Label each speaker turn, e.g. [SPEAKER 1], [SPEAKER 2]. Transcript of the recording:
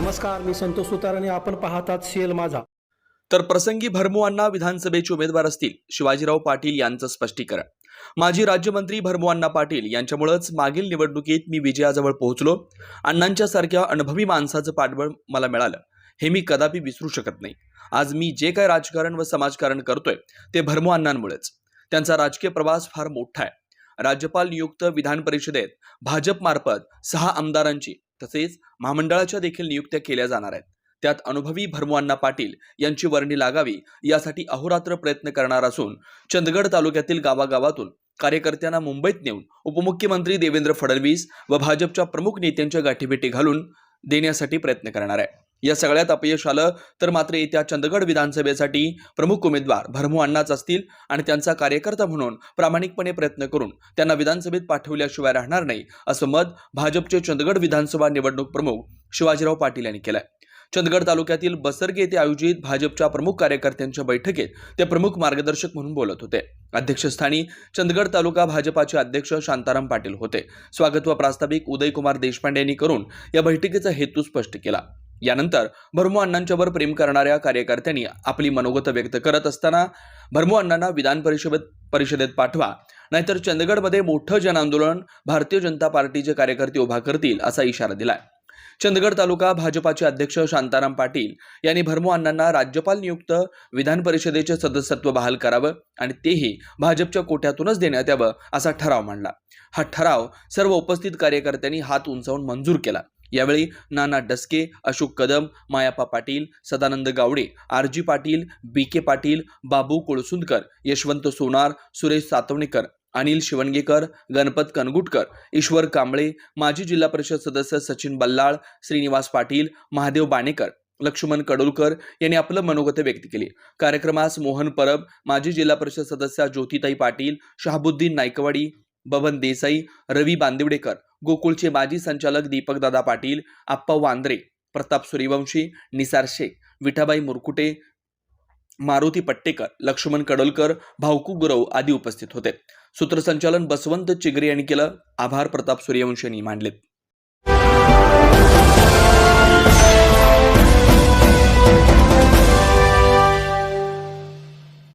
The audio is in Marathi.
[SPEAKER 1] नमस्कार मी संतोष सुतार आणि आपण पाहतात सीएल माझा.
[SPEAKER 2] तर प्रसंगी भरमुआंना विधानसभेचे उमेदवार असतील शिवाजीराव पाटील यांचं स्पष्टीकरण. माजी राज्यमंत्री भरमू अण्णा पाटील यांच्यामुळेच मागील निवडणुकीत मी विजयाजवळ पोहोचलो. अण्णांच्या सारख्या अनुभवी माणसाचं पाठबळ मला मिळालं. हे मी कदापि विसरू शकत नाही. आज मी जे काय राजकारण व समाजकारण करतोय ते भरमू अण्णांमुळेच. त्यांचा राजकीय प्रवास फार मोठा आहे. राज्यपाल नियुक्त विधान परिषदेत भाजपमार्फत सहा आमदारांची तसेच महामंडळाच्या देखील नियुक्त्या केल्या जाणार आहेत. त्यात अनुभवी भरमुअण्णा पाटील यांची वर्णी लागावी यासाठी अहोरात्र प्रयत्न करणार असून चंदगड तालुक्यातील गावागावातून कार्यकर्त्यांना मुंबईत नेऊन उपमुख्यमंत्री देवेंद्र फडणवीस व भाजपच्या प्रमुख नेत्यांच्या गाठीभेटी घालून देण्यासाठी प्रयत्न करणार आहे या सगळ्यात अपयश आलं तर मात्र येत्या चंदगड विधानसभेसाठी प्रमुख उमेदवार भरमू अण्णाच असतील आणि त्यांचा कार्यकर्ता म्हणून प्रामाणिकपणे प्रयत्न करून त्यांना विधानसभेत पाठवल्याशिवाय राहणार नाही असं मत भाजपचे चंदगड विधानसभा निवडणूक प्रमुख शिवाजीराव पाटील यांनी केलंय. चंदगड तालुक्यातील बसरगे येथे आयोजित भाजपच्या प्रमुख कार्यकर्त्यांच्या बैठकीत ते प्रमुख मार्गदर्शक म्हणून बोलत होते. अध्यक्षस्थानी चंदगड तालुका भाजपाचे अध्यक्ष शांताराम पाटील होते. स्वागत व प्रास्ताविक उदयकुमार देशपांडे यांनी करून या बैठकीचा हेतू स्पष्ट केला. यानंतर भरमू अण्णांच्यावर प्रेम करणाऱ्या कार्यकर्त्यांनी आपली मनोगत व्यक्त करत असताना भरमू अण्णांना विधान परिषदेत परिषदेत पाठवा. नाहीतर चंदगडमध्ये मोठं जनआंदोलन भारतीय जनता पार्टीचे कार्यकर्ते उभा करतील असा इशारा दिलाय. चंदगड तालुका भाजपाचे अध्यक्ष शांताराम पाटील यांनी भरमू अण्णांना राज्यपाल नियुक्त विधान परिषदेचे सदस्यत्व बहाल करावं आणि तेही भाजपच्या कोट्यातूनच देण्यात यावं असा ठराव मांडला. हा ठराव सर्व उपस्थित कार्यकर्त्यांनी हात उंचावून मंजूर केला. यावेळी Nana Daske Ashok Kadam Mayappa Patil Sadanand Gawde R G Patil B K Patil Babu Kolsundkar Yashwant Sonar Suresh Satvanekar Anil Shivangekar Ganpat Kanagutkar Ishwar Kamble माजी जिल्हा परिषद सदस्य सचिन बल्लाळ श्रीनिवास पाटील महादेव बाणेकर लक्ष्मण कडोलकर यांनी आपलं मनोगत व्यक्त केले. कार्यक्रमास मोहन परब माजी जिल्हा परिषद सदस्या ज्योतिताई पाटील शहाबुद्दीन नायकवाडी बबन देसाई रवी बांदिवडेकर गोकुळचे माजी संचालक दीपकदादा पाटील आप्पा वांद्रे प्रताप सूर्यवंशी निसार शेख विठाबाई मुरकुटे मारुती पट्टेकर लक्ष्मण कडोलकर भाऊकू गुरव आदी उपस्थित होते. सूत्रसंचालन बसवंत चिगरे यांनी केलं. आभार प्रताप सूर्यवंशी यांनी मांडलेत.